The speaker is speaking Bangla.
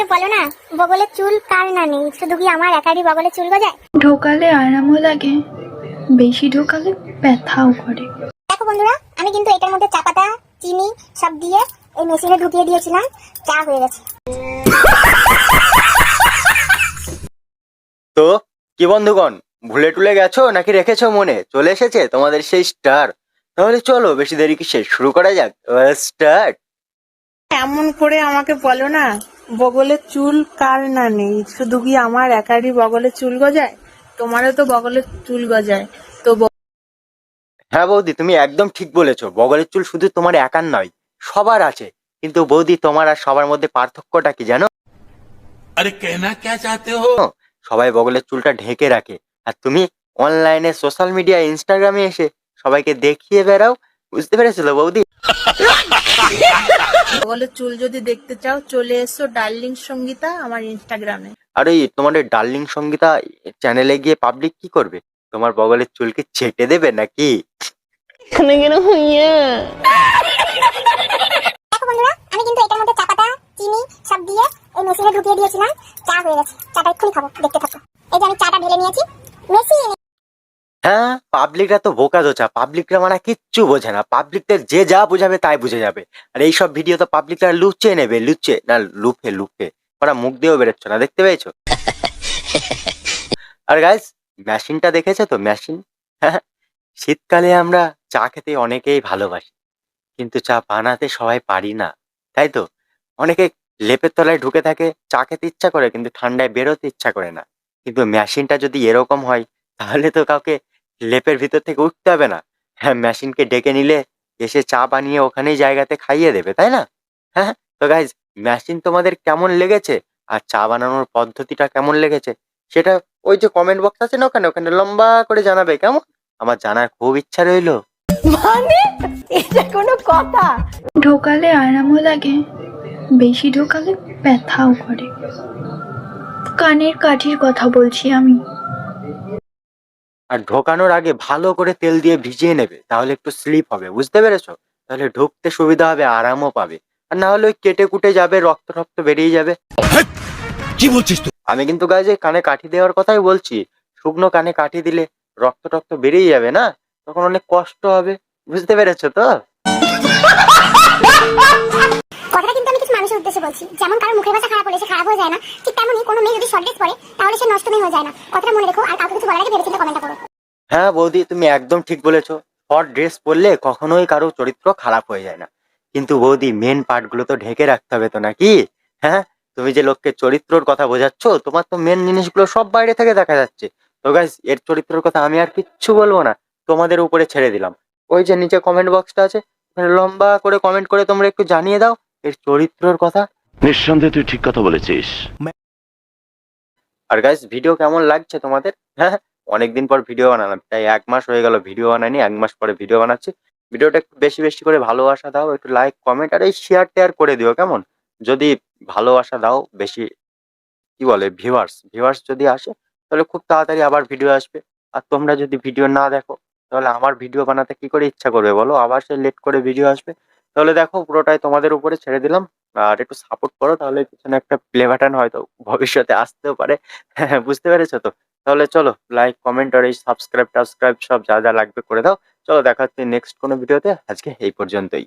আমাকে বলো না বগলের চুল কার না নেই শুধু কি আমার একারই বগলের চুল গজায়? ঢোকালে আরামও লাগে বেশি ঢোকালে ব্যথাও করে। দেখো বন্ধুরা আমি কিন্তু এটার মধ্যে চা পাতা চিনি সব দিয়ে এই মেশিনে ঢুকিয়ে দিয়েছিলাম চা হয়ে গেছে। তো কি বন্ধুগণ ভুলে টুলে গেছো নাকি রেখেছো মনে? চলে এসেছে তোমাদের সেই স্টার। তাহলে চলো বেশি দেরি কিসের? শুরু করা যাক। স্টার্ট এমন করে আমাকে বলো না বগলে চুল কার না নেই? শুধু কি আমার একারই বগলে চুল গজায়? তোমারও তো বগলে চুল গজায়। তো হ্যাঁ বৌদি তুমি একদম ঠিক বলেছ। বগলের চুল শুধু তোমার একার নয় সবার আছে। কিন্তু বৌদি তোমার আর সবার মধ্যে পার্থক্যটা কি জানো? আরে কেনা কে চাতে হো? সবাই বগলের চুলটা ঢেকে রাখে। আর তুমি অনলাইনে সোশ্যাল মিডিয়া ইনস্টাগ্রামে এসে সবাইকে দেখিয়ে বেড়াও। বুঝতে পেরেছিল বৌদি? বগলের চুল যদি দেখতে চাও চলে এসো ডার্লিং সঙ্গীতা আমার ইনস্টাগ্রামে আর তোমাদের ডার্লিং সঙ্গীতা চ্যানেলে গিয়ে পাবলিক কি করবে? তোমার বগলের চুলকে ছেটে দেবে নাকি? দেখো বন্ধুরা আমি কিন্তু এটার মধ্যে চা পাতা চিনি সব দিয়ে এই মেশিনে ঢুকিয়ে দিয়েছিলাম। চা হয়ে গেছে। চাটা এক্ষুনি খাব দেখতে থাকো। এই যে আমি চাটা ঢেলে নিয়েছি। মেশিন! হ্যাঁ পাবলিকরা তো বোকা দোচা। পাবলিকরা মানে কিচ্ছু বোঝে না। পাবলিকদের যে যা বোঝাবে তাই বুঝে যাবে। আর এইসব ভিডিও তো পাবলিকরা লুচে নেবে। লুচে না, লুফে লুফে। ওরা মুখ দিয়েও বেরোচ্ছ না। দেখতে পেয়েছ? আর গাইস মেশিনটা দেখেছ তো? মেশিন হ্যাঁ শীতকালে আমরা চা খেতে অনেকেই ভালোবাসি। কিন্তু চা বানাতে সবাই পারি না। তাই তো? অনেকে লেপের তলায় ঢুকে থাকে, চা খেতে ইচ্ছা করে, কিন্তু ঠান্ডায় বেরোতে ইচ্ছা করে না। কিন্তু মেশিনটা যদি এরকম হয়, তাহলে তো কাউকে লেপের ভিতর থেকে উঠতে হবে না। হ্যাঁ মেশিনকে ডেকে নিলে এসে চা বানিয়ে ওখানেই জায়গাতে খাইয়ে দেবে তাই না? হ্যাঁ তো গাইজ মেশিন তোমাদের কেমন লেগেছে? আর চা বানানোর পদ্ধতিটা কেমন লেগেছে? সেটা ওই যে কমেন্ট বক্স আছে না ওখানে? ওখানে লম্বা করে জানাবে কেমন? আমার জানার খুব ইচ্ছা রইল। ঢোকালে আরামও লাগে বেশি ঢোকালে ব্যথাও করে। কানের কাঠির কথা বলছি আমি। আর ঢোকানোর আগে ভালো করে তেল দিয়ে ভিজিয়ে নেবে তাহলে একটু স্লিপ হবে বুঝতে পেরেছ? তাহলে ঢুকতে সুবিধা হবে আরামও পাবে। আর না হলে ওই কেটে কুটে যাবে রক্ত রক্ত বেরিয়ে যাবে। কি বলছিস তুই? আমি কিন্তু গায়ে কানে কাঠি দেওয়ার কথাই বলছি শুকনো কানে কাঠি দিলে রক্ত টক্ত বেরিয়ে যাবে না? তখন অনেক কষ্ট হবে বুঝতে পেরেছ তো? মানুষের উদ্দেশ্যে বলছি, যেমন কারও মুখের ভাষা খারাপ হলে সে খারাপ হয়ে যায় না, ঠিক তেমনই কোনো মেয়ে যদি শর্ট ড্রেস পরে তাহলে সে নষ্ট মেয়ে হয়ে যায় না। কথাটা মনে রেখো, আর কাউকে কিছু বলার আগে ভেবেচিন্তে কমেন্টটা করো। হ্যাঁ বৌদি, তুমি একদম ঠিক বলেছ। শর্ট ড্রেস পরলে কখনোই কারও চরিত্র খারাপ হয়ে যায় না। কিন্তু বৌদি মেন পার্টগুলো তো ঢেকে রাখতে হবে তো নাকি? হ্যাঁ তুমি যে লোককে চরিত্রর কথা বোঝাচ্ছ, তোমার তো মেন জিনিসগুলো সব বাইরে থেকে দেখা যাচ্ছে। তো গাইজ এর চরিত্রের কথা আমি আর কিচ্ছু বলব না, তোমাদের উপরে ছেড়ে দিলাম। ওই যে নিচে কমেন্ট বক্সটা আছে, লম্বা করে কমেন্ট করে তোমরা একটু জানিয়ে দাও এর চরিত্রর কথা? নিঃসন্দেহে তুই ঠিক কথা বলেছিস। আর গাইস ভিডিও কেমন লাগছে তোমাদের? হ্যাঁ অনেকদিন পর ভিডিও বানালাম তাই এক মাস হয়ে গেল ভিডিও বানাইনি এক মাস পরে ভিডিও বানাচ্ছি। ভিডিওটা একটু বেশি বেশি করে ভালোবাসা দাও একটু লাইক কমেন্ট আর এই শেয়ার টেয়ার করে দিও কেমন? যদি ভালোবাসা দাও বেশি কি বলে ভিউয়ার্স ভিউয়ার্স যদি আসে তাহলে খুব তাড়াতাড়ি আবার ভিডিও আসবে। আর তোমরা যদি ভিডিও না দেখো তাহলে আমার ভিডিও বানাতে কি করে ইচ্ছা করবে বলো? আবার সে লেট করে ভিডিও আসবে। তাহলে দেখো পুরোটাই তোমাদের উপরে ছেড়ে দিলাম। আর একটু সাপোর্ট করো, তাহলে পিছনে একটা প্লে বাটন হয়তো ভবিষ্যতে আসতেও পারে। বুঝতে পেরেছ তো? তাহলে চলো লাইক কমেন্ট আর এই সাবস্ক্রাইব টাবস্ক্রাইব সব যা যা লাগবে করে দাও। চলো দেখা হচ্ছে নেক্সট কোনো ভিডিওতে আজকে এই পর্যন্তই।